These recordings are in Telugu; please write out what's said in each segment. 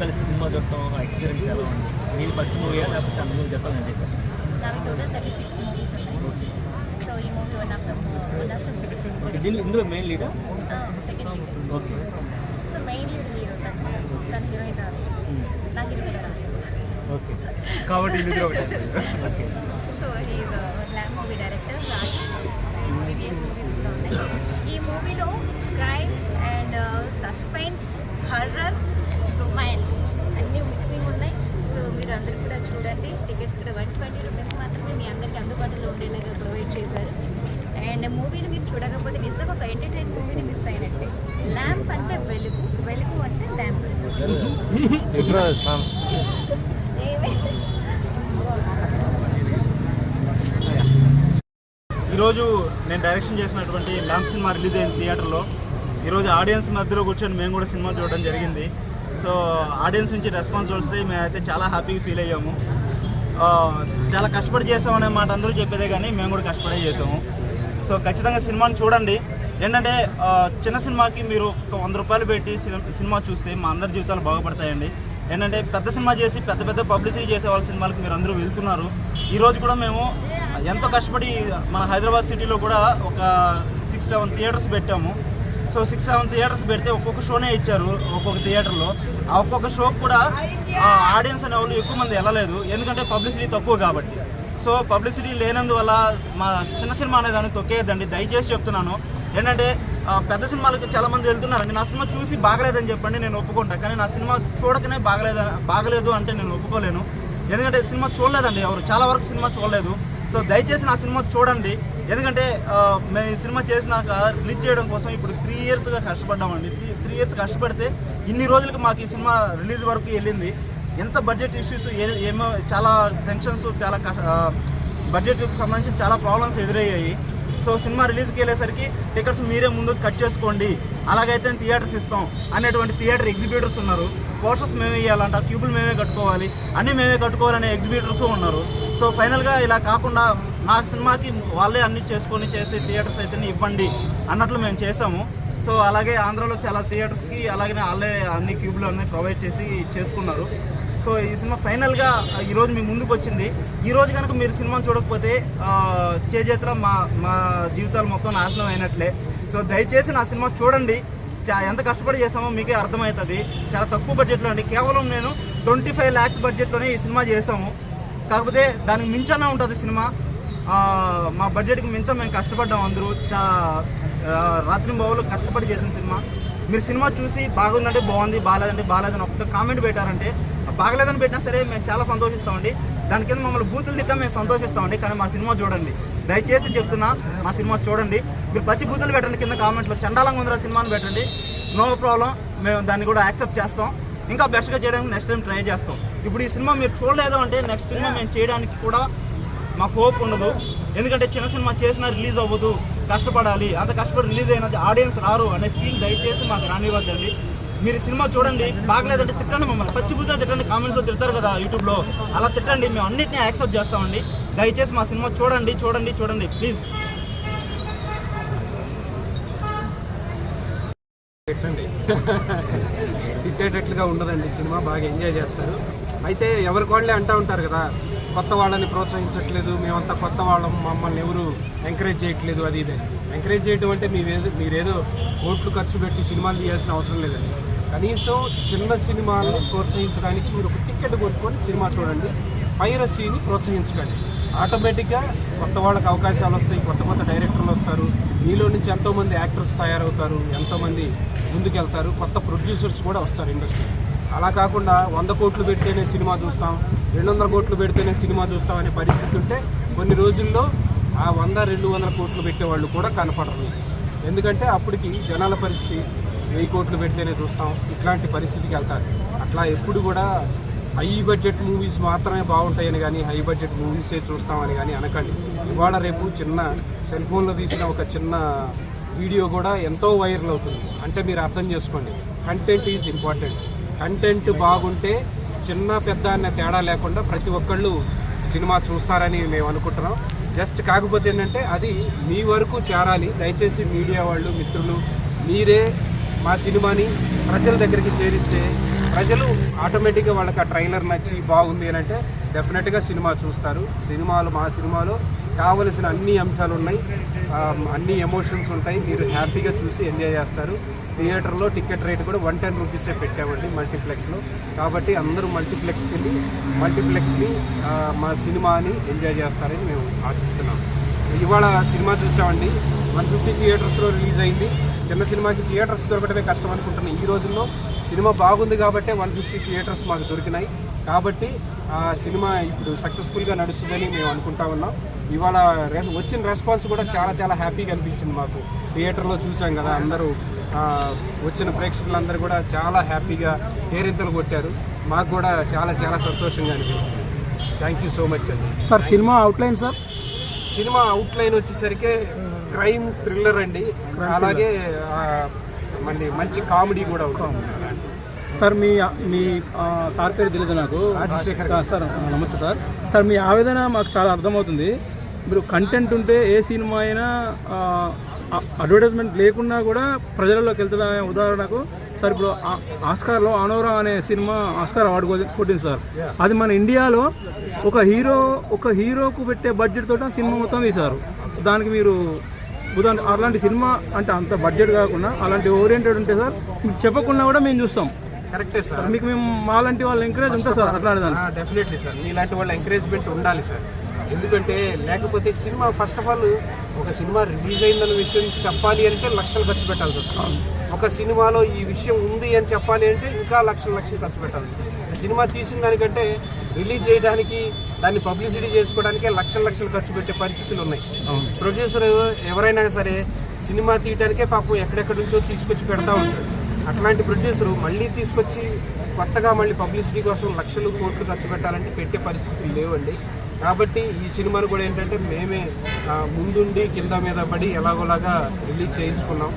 కలిసి సినిమా చూడటం ఎక్స్పీరియన్స్ ఎలా ఉంది? నేను ఫస్ట్ మూవీయా లేకపోతే అన్ని మూవీ చెప్పాలని నేను చేశాను నావి టోటల్ థర్టీ సిక్స్ మూవీస్ ఉన్నాయి. సో ఈ movie one of the one of the okay దీనిలో ఇందులో main లీడా second okay so main lead hero తను. తను హీరోయిన్ రాదు నా హీరోయిన్ రాదు ఓకే కాబట్టి ఇది ఒకటి. ఓకే సో హీఈ్ ల్యామ్ movie director Raju. Previous movies కూడా ఉన్నాయి. ఈ మూవీలో crime and suspense horror romance అన్నీ మిక్సింగ్ ఉన్నాయి. సో మీరు అందరు కూడా చూడండి. టికెట్స్ కూడా వన్ ట్వంటీ రూపీస్ మాత్రమే మీ అందరికీ అందుబాటులో ఉండేలాగా ప్రొవైడ్ చేశారు. అండ్ మూవీని మీరు చూడకపోతే నిజంగా ఒక ఎంటర్టైన్ మూవీని మిస్ అయినట్టే. ల్యాంప్ అంటే వెలుగు. వెలుగు అంటే ల్యాంప్ ఈరోజు నేను డైరెక్షన్ చేసినటువంటి ల్యాంప్ సినిమా రిలీజ్ అయిన థియేటర్లో ఈరోజు ఆడియన్స్ మధ్యలో కూర్చొని మేము కూడా సినిమా చూడడం జరిగింది. సో ఆడియన్స్ నుంచి రెస్పాన్స్ వస్తే మేమైతే చాలా హ్యాపీగా ఫీల్ అయ్యాము. చాలా కష్టపడి చేసామనే మాట అందరూ చెప్పేదే కానీ మేము కూడా కష్టపడే చేసాము. సో ఖచ్చితంగా సినిమాని చూడండి. ఏంటంటే చిన్న సినిమాకి మీరు ఒక వంద రూపాయలు పెట్టి సినిమా- సినిమా చూస్తే మా అందరి జీవితాలు బాగుపడతాయండి. ఏంటంటే పెద్ద సినిమా చేసి పెద్ద పెద్ద పబ్లిసిటీ చేసే వాళ్ళ సినిమాలకు మీరు అందరూ వెళ్తున్నారు. ఈరోజు కూడా మేము ఎంతో కష్టపడి మన హైదరాబాద్ సిటీలో కూడా ఒక సిక్స్ సెవెన్ థియేటర్స్ పెట్టాము. సో సిక్స్ సెవెన్ థియేటర్స్ పెడితే ఒక్కొక్క షోనే ఇచ్చారు ఒక్కొక్క థియేటర్లో ఆ ఒక్కొక్క షోకి కూడా ఆడియన్స్ అనే వాళ్ళు ఎక్కువ మంది వెళ్ళలేదు. ఎందుకంటే పబ్లిసిటీ తక్కువ కాబట్టి. సో పబ్లిసిటీ లేనందువల్ల మా చిన్న సినిమా అనే దాన్ని తొక్కేయద్దండి. దయచేసి చెప్తున్నాను. ఏంటంటే పెద్ద సినిమాలకు చాలా మంది వెళ్తున్నారండి. నా సినిమా చూసి బాగలేదని చెప్పండి నేను ఒప్పుకుంటా. కానీ నా సినిమా చూడకనే బాగలేదు బాగలేదు అంటే నేను ఒప్పుకోలేను. ఎందుకంటే సినిమా చూడలేదండి ఎవరు. చాలా వరకు సినిమా చూడలేదు. సో దయచేసి నా సినిమా చూడండి. ఎందుకంటే మేము ఈ సినిమా చేసినాక రిలీజ్ చేయడం కోసం ఇప్పుడు త్రీ ఇయర్స్గా కష్టపడ్డామండి. త్రీ ఇయర్స్ కష్టపడితే ఇన్ని రోజులకు మాకు ఈ సినిమా రిలీజ్ వరకు వెళ్ళింది. ఎంత బడ్జెట్ ఇష్యూస్ ఏమో చాలా టెన్షన్స్ చాలా బడ్జెట్కి సంబంధించి చాలా ప్రాబ్లమ్స్ ఎదురయ్యాయి. సో సినిమా రిలీజ్కి వెళ్ళేసరికి టికెట్స్ మీరే ముందు కట్ చేసుకోండి. అలాగైతే థియేటర్స్ ఇస్తాం అనేటువంటి థియేటర్ ఎగ్జిబిటర్స్ ఉన్నారు. పోస్టర్స్ మేమే ఇవ్వాలంట క్యూబులు మేమే కట్టుకోవాలి. అన్నీ మేమే కట్టుకోవాలనే ఎగ్జిబిటర్స్ ఉన్నారు. సో ఫైనల్గా ఇలా కాకుండా మా సినిమాకి వాళ్ళే అన్ని చేసుకొని చేసే థియేటర్స్ అయితే ఇవ్వండి అన్నట్లు మేము చేసాము సో అలాగే ఆంధ్రాలో చాలా థియేటర్స్కి అలాగే వాళ్ళే అన్ని క్యూబ్లు అన్నీ ప్రొవైడ్ చేసి చేసుకున్నారు. సో ఈ సినిమా ఫైనల్గా ఈరోజు మీ ముందుకు వచ్చింది. ఈరోజు కనుక మీరు సినిమా చూడకపోతే చేజేత్ర మా మా జీవితాలు మొత్తం నాశనం అయినట్లే. సో దయచేసి నా సినిమా చూడండి. చా- ఎంత కష్టపడి చేసామో మీకే అర్థమవుతుంది. చాలా తక్కువ బడ్జెట్లో అండి. కేవలం నేను ట్వంటీ ఫైవ్ ల్యాక్స్ బడ్జెట్లోనే ఈ సినిమా చేసాము కాకపోతే దానికి మించనే ఉంటుంది సినిమా. మా బడ్జెట్కి మించ మేము కష్టపడ్డాం అందరూ. చా రాత్రి బావులు కష్టపడి చేసిన సినిమా. మీరు సినిమా చూసి బాగుందంటే బాగుంది బాగాలేదంటే బాగాలేదని ఒక్క కామెంట్ పెట్టారంటే బాగలేదని పెట్టినా సరే మేము చాలా సంతోషిస్తామండి. దాని కింద మమ్మల్ని బూతులు తిట్టా మేము సంతోషిస్తామండి. కానీ మా సినిమా చూడండి. దయచేసి చెప్తున్నా మా సినిమా చూడండి. మీరు పచ్చి బూతులు పెట్టండి కింద కామెంట్లో చండాలంగా ఉందిరా సినిమాని పెట్టండి. నో ప్రాబ్లం మేము దాన్ని కూడా యాక్సెప్ట్ చేస్తాం. ఇంకా బెస్ట్గా చేయడానికి నెక్స్ట్ టైం ట్రై చేస్తాం. ఇప్పుడు ఈ సినిమా మీరు చూడలేదు అంటే నెక్స్ట్ సినిమా మేము చేయడానికి కూడా మాకు హోప్ ఉండదు. ఎందుకంటే చిన్న సినిమా చేసినా రిలీజ్ అవ్వదు కష్టపడాలి. అంత కష్టపడి రిలీజ్ అయినది ఆడియన్స్ రారు అనే ఫీల్ దయచేసి మాకు రానివ్వద్దండి. మీరు సినిమా చూడండి బాగలేదంటే తిట్టండి మమ్మల్ని. పచ్చి తిట్టండి కామెంట్స్లో తిడతారు కదా యూట్యూబ్లో అలా తిట్టండి మేము అన్నింటినీ యాక్సెప్ట్ చేస్తామండి. దయచేసి మా సినిమా చూడండి చూడండి చూడండి ప్లీజ్ తిట్టండి. తిట్టేటట్లుగా ఉండదండి సినిమా బాగా ఎంజాయ్ చేస్తారు. అయితే ఎవరికి వాళ్ళే అంటూ ఉంటారు కదా కొత్త వాళ్ళని ప్రోత్సహించట్లేదు మేమంతా కొత్త వాళ్ళం మమ్మల్ని ఎవరు ఎంకరేజ్ చేయట్లేదు అది ఇదే ఎంకరేజ్ చేయడం అంటే మీరేదో మీరేదో కోట్లు ఖర్చు పెట్టి సినిమాలు తీయాల్సిన అవసరం లేదండి. కనీసం చిన్న సినిమాలను ప్రోత్సహించడానికి మీరు ఒక టికెట్ కొనుక్కొని సినిమా చూడండి పైరసీని ప్రోత్సహించకండి. ఆటోమేటిక్గా కొత్త వాళ్ళకి అవకాశాలు వస్తాయి కొత్త కొత్త డైరెక్టర్లు వస్తారు మీలో నుంచి ఎంతోమంది యాక్టర్స్ తయారవుతారు ఎంతోమంది ముందుకెళ్తారు కొత్త ప్రొడ్యూసర్స్ కూడా వస్తారు ఇండస్ట్రీ అలా కాకుండా వంద కోట్లు పెడితేనే సినిమా చూస్తాం రెండు వందల కోట్లు పెడితేనే సినిమా చూస్తాం అనే పరిస్థితి ఉంటే కొన్ని రోజుల్లో ఆ వంద రెండు వందల కోట్లు పెట్టేవాళ్ళు కూడా కనపడరు. ఎందుకంటే అప్పటికి జనాల పరిస్థితి వెయ్యి కోట్లు పెడితేనే చూస్తాం ఇట్లాంటి పరిస్థితికి వెళ్తారు. అట్లా ఎప్పుడు కూడా హై బడ్జెట్ మూవీస్ మాత్రమే బాగుంటాయని కానీ హై బడ్జెట్ మూవీసే చూస్తామని కానీ అనకండి. ఇవాళ రేపు చిన్న సెల్ ఫోన్లో తీసిన ఒక చిన్న వీడియో కూడా ఎంతో వైరల్ అవుతుంది. అంటే మీరు అర్థం చేసుకోండి. Content is important. కంటెంట్ బాగుంటే చిన్న పెద్ద అనే తేడా లేకుండా ప్రతి ఒక్కళ్ళు సినిమా చూస్తారని మేము అనుకుంటున్నాం. జస్ట్ కాకపోతే ఏంటంటే అది మీ వరకు చేరాలి. దయచేసి మీడియా వాళ్ళు మిత్రులు మీరే మా సినిమాని ప్రజల దగ్గరికి చేరిస్తే ప్రజలు ఆటోమేటిక్గా వాళ్ళకి ఆ ట్రైలర్ నచ్చి బాగుంది అని అంటే డెఫినెట్గా సినిమా చూస్తారు. సినిమాలు మా సినిమాలో కావలసిన అన్ని అంశాలు ఉన్నాయి. అన్ని ఎమోషన్స్ ఉంటాయి. మీరు హ్యాపీగా చూసి ఎంజాయ్ చేస్తారు. థియేటర్లో టికెట్ రేట్ కూడా వన్ టెన్ రూపీసే పెట్టామండి మల్టీప్లెక్స్లో. కాబట్టి అందరూ మల్టీప్లెక్స్కి వెళ్ళి మల్టీప్లెక్స్ని మా సినిమాని ఎంజాయ్ చేస్తారని మేము ఆశిస్తున్నాం. ఇవాళ సినిమా చూసామండి. వన్ ఫిఫ్టీ థియేటర్స్లో రిలీజ్ అయింది. చిన్న సినిమాకి థియేటర్స్ దొరకడమే కష్టం అనుకుంటున్నాం ఈ రోజుల్లో. సినిమా బాగుంది కాబట్టే వన్ ఫిఫ్టీ థియేటర్స్ మాకు దొరికినాయి. కాబట్టి ఆ సినిమా ఇప్పుడు సక్సెస్ఫుల్గా నడుస్తుందని మేము అనుకుంటా ఉన్నాం. ఇవాళ రెస్ వచ్చిన రెస్పాన్స్ కూడా చాలా చాలా హ్యాపీగా అనిపించింది మాకు. థియేటర్లో చూసాం కదా అందరూ. వచ్చిన ప్రేక్షకులందరూ కూడా చాలా హ్యాపీగా కేరింతలు కొట్టారు. మాకు కూడా చాలా చాలా సంతోషంగా అనిపించింది. థ్యాంక్ యూ సో మచ్ అండి. Sir cinema outline sir? Cinema outline వచ్చేసరికి క్రైమ్ థ్రిల్లర్ అండి. అలాగే మళ్ళీ మంచి కామెడీ కూడా ఉంటుంది. సార్ మీ మీ సార్ పేరు తెలియదు నాకు. రాజశేఖర్ సార్ నమస్తే సార్. సార్ మీ ఆవేదన మాకు చాలా అర్థమవుతుంది. మీరు కంటెంట్ ఉంటే ఏ సినిమా అయినా అడ్వర్టైజ్మెంట్ లేకున్నా కూడా ప్రజలలోకి వెళ్తుందనే ఉదాహరణకు సార్ ఇప్పుడు ఆస్కార్లో అనోరా అనే సినిమా ఆస్కార్ అవార్డు కొట్టింది సార్. అది మన ఇండియాలో ఒక హీరో ఒక హీరోకు పెట్టే బడ్జెట్ తోట సినిమా మొత్తం తీశారు దానికి మీరు ఉదాహరణ అలాంటి సినిమా అంటే అంత బడ్జెట్ కాకుండా అలాంటి ఓరియంటెడ్ ఉంటే సార్ మీకు చెప్పకుండా కూడా మేము చూస్తాం. కరెక్టే సార్. మీకు మేము మాలాంటి వాళ్ళు ఎంకరేజ్ ఉంటుంది సార్ అట్లాంటి దాన్ని డెఫినెట్లీ సార్. మీలాంటి వాళ్ళ ఎంకరేజ్మెంట్ ఉండాలి సార్. ఎందుకంటే లేకపోతే సినిమా ఫస్ట్ ఆఫ్ ఆల్ ఒక సినిమా రిలీజ్ అయిందన్న విషయం చెప్పాలి అంటే లక్షలు ఖర్చు పెట్టాల్సి వస్తుంది. ఒక సినిమాలో ఈ విషయం ఉంది అని చెప్పాలి అంటే ఇంకా లక్షలు లక్షలు ఖర్చు పెట్టాల్సి వస్తుంది. సినిమా తీసిన దానికంటే రిలీజ్ చేయడానికి దాన్ని పబ్లిసిటీ చేసుకోవడానికే లక్షల లక్షలు ఖర్చు పెట్టే పరిస్థితులు ఉన్నాయి. ప్రొడ్యూసర్ ఎవరైనా సరే సినిమా తీయడానికే పాపం ఎక్కడెక్కడి నుంచో తీసుకొచ్చి పెడతా ఉంటాడు. అట్లాంటి ప్రొడ్యూసర్ మళ్ళీ తీసుకొచ్చి కొత్తగా మళ్ళీ పబ్లిసిటీ కోసం లక్షలు కోట్లు ఖర్చు పెట్టాలంటే పెట్టే పరిస్థితులు లేవండి. కాబట్టి ఈ సినిమాను కూడా ఏంటంటే మేమే ముందుండి కింద మీద పడి ఎలాగోలాగా రిలీజ్ చేయించుకున్నాం.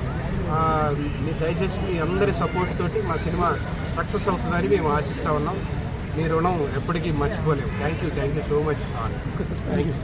మీ దయచేసి మీ అందరి సపోర్ట్ తోటి మా సినిమా సక్సెస్ అవుతుందని మేము ఆశిస్తూ ఉన్నాం. మీ రుణం ఎప్పటికీ మర్చిపోలేము. Thank you thank you so much thank you